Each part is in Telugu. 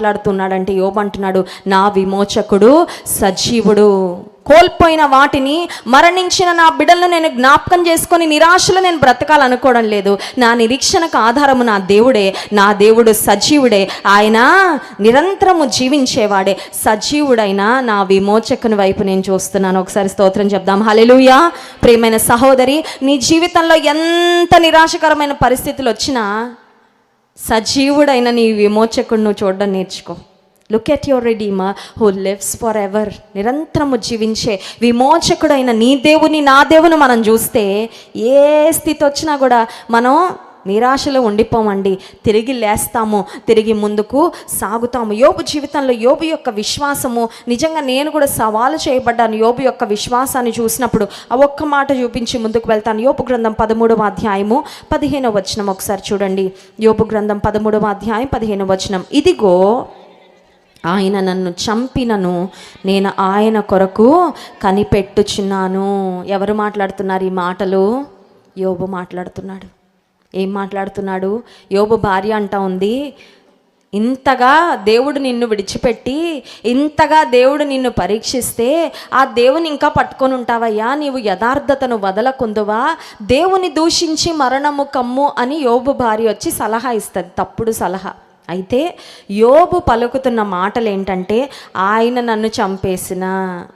మాట్లాడుతున్నాడంటే యోబంటున్నాడు నా విమోచకుడు సజీవుడు కోల్పోయిన వాటిని మరణించిన నా బిడ్డలను నేను జ్ఞాపకం చేసుకొని నిరాశలో నేను బ్రతకాలనుకోవడం లేదు. నా నిరీక్షణకు ఆధారము నా దేవుడే నా దేవుడు సజీవుడే. ఆయన నిరంతరము జీవించేవాడే. సజీవుడైన నా విమోచకుని వైపు నేను చూస్తున్నాను. ఒకసారి స్తోత్రం చెప్దాం. హలెలుయా ప్రియమైన సహోదరి నీ జీవితంలో ఎంత నిరాశకరమైన పరిస్థితులు వచ్చినా సజీవుడైన నీ విమోచకుడు చూడడం నేర్చుకో. Look at your redeemer who lives forever నిరంతరము జీవించే విమోచకుడైన నీ దేవుని నా దేవుని మనం చూస్తే ఏ స్థితి వచ్చినా కూడా మనం నిరాశలో ఉండిపోమండి. తిరిగి లేస్తాము తిరిగి ముందుకు సాగుతాము. యోబు జీవితంలో యోబు యొక్క విశ్వాసము నిజంగా నేను కూడా సవాలు చేయబడ్డాను. యోబు యొక్క విశ్వాసాన్ని చూసినప్పుడు ఆ ఒక్క మాట చూపించి ముందుకు వెళ్తాను. యోపు గ్రంథం పదమూడవ అధ్యాయము పదిహేనవ వచనం. ఒకసారి చూడండి. యోపు గ్రంథం పదమూడవ అధ్యాయం పదిహేనవ వచనం. ఇదిగో ఆయన నన్ను చంపినను నేను ఆయన కొరకు కనిపెట్టుచున్నాను. ఎవరు మాట్లాడుతున్నారు ఈ మాటలు? యోబు మాట్లాడుతున్నాడు. ఏం మాట్లాడుతున్నాడు? యోబు భార్య అంటా ఉంది. ఇంతగా దేవుడు నిన్ను విడిచిపెట్టి ఇంతగా దేవుడు నిన్ను పరీక్షిస్తే ఆ దేవుని ఇంకా పట్టుకొని ఉంటావయ్యా. నీవు యథార్థతను వదలకుందువా. దేవుని దూషించి మరణము కమ్ము అని యోబు భార్య వచ్చి సలహా ఇస్తుంది. తప్పుడు సలహా. అయితే యోబు పలుకుతున్న మాటలు ఏంటంటే ఆయన నన్ను చంపేసిన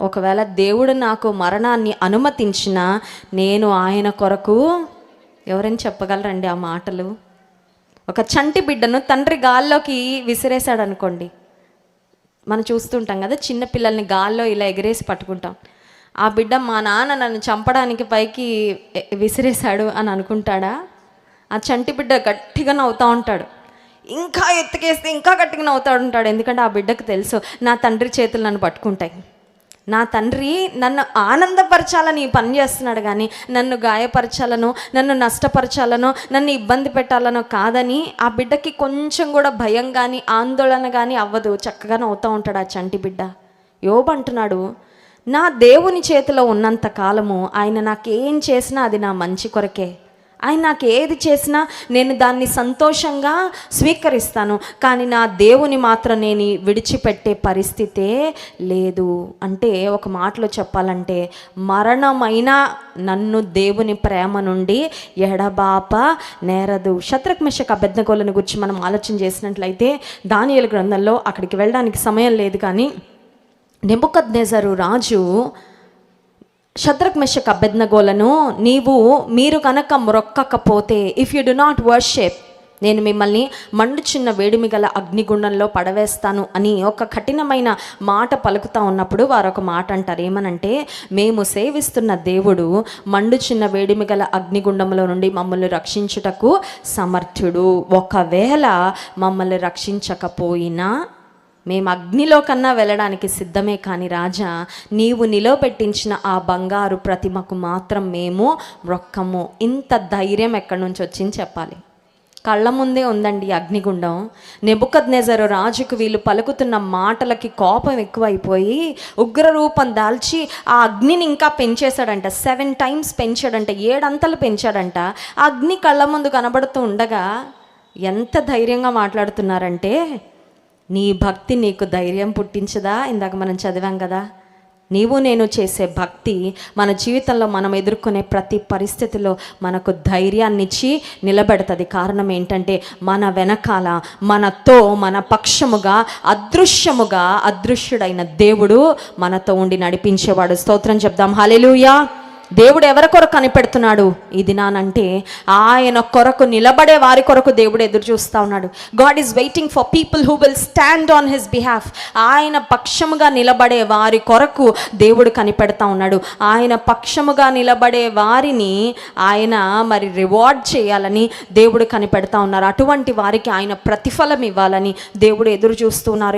ఒకవేళ దేవుడు నాకు మరణాన్ని అనుమతించిన నేను ఆయన కొరకు ఎవరైనా చెప్పగలరండి ఆ మాటలు? ఒక చంటి బిడ్డను తండ్రి గాల్లోకి విసిరేశాడు అనుకోండి మనం చూస్తుంటాం కదా చిన్న పిల్లల్ని గాల్లో ఇలా ఎగిరేసి పట్టుకుంటాం. ఆ బిడ్డ మా నాన్న నన్ను చంపడానికి పైకి విసిరేశాడు అని అనుకుంటాడా? ఆ చంటి బిడ్డ గట్టిగా నవ్వుతూ ఉంటాడు. ఇంకా ఎత్తుకేస్తే ఇంకా గట్టిగా నవ్వుతూ ఉంటాడు. ఎందుకంటే ఆ బిడ్డకు తెలుసు నా తండ్రి చేతులు నన్ను పట్టుకుంటాయి. నా తండ్రి నన్ను ఆనందపరచాలని పని చేస్తున్నాడు కానీ నన్ను గాయపరచాలనో నన్ను నష్టపరచాలనో నన్ను ఇబ్బంది పెట్టాలనో కాదని ఆ బిడ్డకి కొంచెం కూడా భయం కానీ ఆందోళన కానీ అవ్వదు. చక్కగా నవ్వుతూ ఉంటాడు ఆ చంటి బిడ్డ. యోబు అంటున్నాడు నా దేవుని చేతిలో ఉన్నంత కాలము ఆయన నాకేం చేసినా అది నా మంచి కొరకే. ఆయన నాకు ఏది చేసినా నేను దాన్ని సంతోషంగా స్వీకరిస్తాను. కానీ నా దేవుని మాత్రం నేను విడిచిపెట్టే పరిస్థితే లేదు. అంటే ఒక మాటలో చెప్పాలంటే మరణమైనా నన్ను దేవుని ప్రేమ నుండి ఎడబాప నేరదు. శత్రుఘ్మషక అభ్యర్థగోలను గురించి మనం ఆలోచన చేసినట్లయితే దానియల గ్రంథంలో అక్కడికి వెళ్ళడానికి సమయం లేదు కానీ నెబుకద్నెజరు రాజు శత్రుక్ మెషక్ అభ్యర్థగోలను నీవు మీరు కనుక మొరొక్కకపోతే if you do not worship నేను మిమ్మల్ని మండుచున్న వేడిమి గల అగ్నిగుండంలో పడవేస్తాను అని ఒక కఠినమైన మాట పలుకుతా ఉన్నప్పుడు వారు ఒక మాట అంటారు. ఏమనంటే మేము సేవిస్తున్న దేవుడు మండుచున్న వేడిమి గల అగ్నిగుండంలో నుండి మమ్మల్ని రక్షించుటకు సమర్థుడు. ఒకవేళ మమ్మల్ని రక్షించకపోయినా మేము అగ్నిలో కన్నా వెళ్ళడానికి సిద్ధమే కానీ రాజా నీవు నిలవబెట్టించిన ఆ బంగారు ప్రతిమకు మాత్రం మేము రొక్కము. ఇంత ధైర్యం ఎక్కడి నుంచి వచ్చింది చెప్పాలి. కళ్ళ ముందే ఉందండి అగ్నిగుండం అగ్నిగుండం. నెబుకద్నెజరు రాజుకు వీళ్ళు పలుకుతున్న మాటలకి కోపం ఎక్కువైపోయి ఉగ్ర రూపం దాల్చి ఆ అగ్నిని ఇంకా పెంచేశాడంట. Seven times పెంచాడంట ఏడంతలు పెంచాడంట. అగ్ని కళ్ళ ముందు కనబడుతూ ఉండగా ఎంత ధైర్యంగా మాట్లాడుతున్నారంటే నీ భక్తి నీకు ధైర్యం పుట్టించదా? ఇందాక మనం చదివాం కదా. నీవు నేను చేసే భక్తి మన జీవితంలో మనం ఎదుర్కొనే ప్రతి పరిస్థితిలో మనకు ధైర్యాన్ని ఇచ్చి నిలబెడుతుంది. కారణం ఏంటంటే మన వెనకాల మనతో మన పక్షముగా అదృశ్యముగా అదృశ్యుడైన దేవుడు మనతో ఉండి నడిపించేవాడు. స్తోత్రం చెప్దాం. హల్లెలూయా. దేవుడు ఎవరి కొరకు కనిపెడుతున్నాడు? ఈ దినానంటే ఆయన కొరకు నిలబడే వారి కొరకు దేవుడు ఎదురు చూస్తూ ఉన్నాడు. God is waiting for people who will stand on his behalf ఆయన పక్షముగా నిలబడే వారి కొరకు దేవుడు కనిపెడతా ఉన్నాడు. ఆయన పక్షముగా నిలబడే వారిని ఆయన మరి రివార్డ్ చేయాలని దేవుడు కనిపెడతా ఉన్నారు. అటువంటి వారికి ఆయన ప్రతిఫలం ఇవ్వాలని దేవుడు ఎదురు చూస్తున్నారు